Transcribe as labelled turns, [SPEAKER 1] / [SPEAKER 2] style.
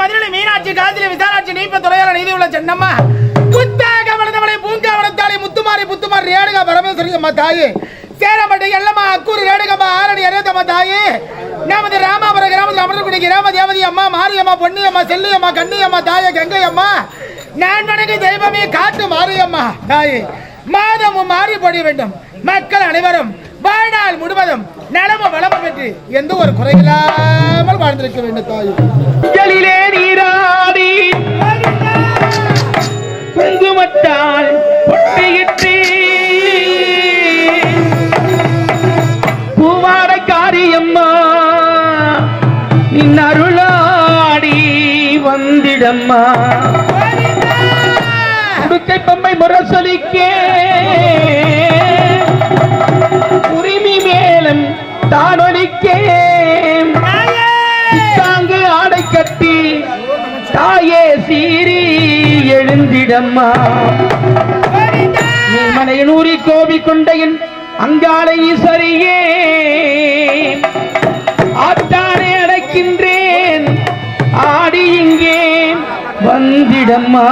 [SPEAKER 1] மதுரை மீனாட்சி காஞ்சியில விசாராட்சி நீப்ப துறையால நீதி உள்ள சென்னம்மா. குத்தாக வளர்ந்தவளை பூங்கா வளர்த்தாளி முத்துமாரி புத்துமாரி ரேடுகா பரமேஸ்வரி அம்மா தாயே. சேரப்பட்டு எல்லம்மா அக்கூர் ரேடுகம்மா ஆரணி அரையத்தம்மா தாயே. நமது ராமாபுரம் கிராமத்தில் அமர்ந்தக்கூடிய கிராம தேவதி அம்மா மாரியம்மா பொன்னியம்மா செல்லியம்மா கண்ணியம்மா தாயே கங்கையம்மா. நான் வணங்கு தெய்வமே காட்டு மாரியம்மா தாயே. மாதமும் மாறி பொழிய வேண்டும். மக்கள் அனைவரும் வாழ்நாள் முழுவதும் நலமும் வளமும் பெற்று எந்த ஒரு குறையில்லாமல் வாழ்ந்திருக்க வேண்டும் தாயே.
[SPEAKER 2] குங்குமத்தால் பொட்டியிட்டு பூவாட காரியம்மா நின் அருளாடி வந்திடம்மா. உடுக்கை பம்பை முரசொலிக்கே உரிமை மேலம் தானொலிக்கே தாங்கு ஆடை கட்டி தாயே சீரி எழுந்திடம்மா நீ மனையனூரி கோபி கொண்டையன் அங்காளை ஈஸ்வரியே ஆட்டானை அடைக்கின்றேன். ஆடி இங்கே வந்திடம்மா.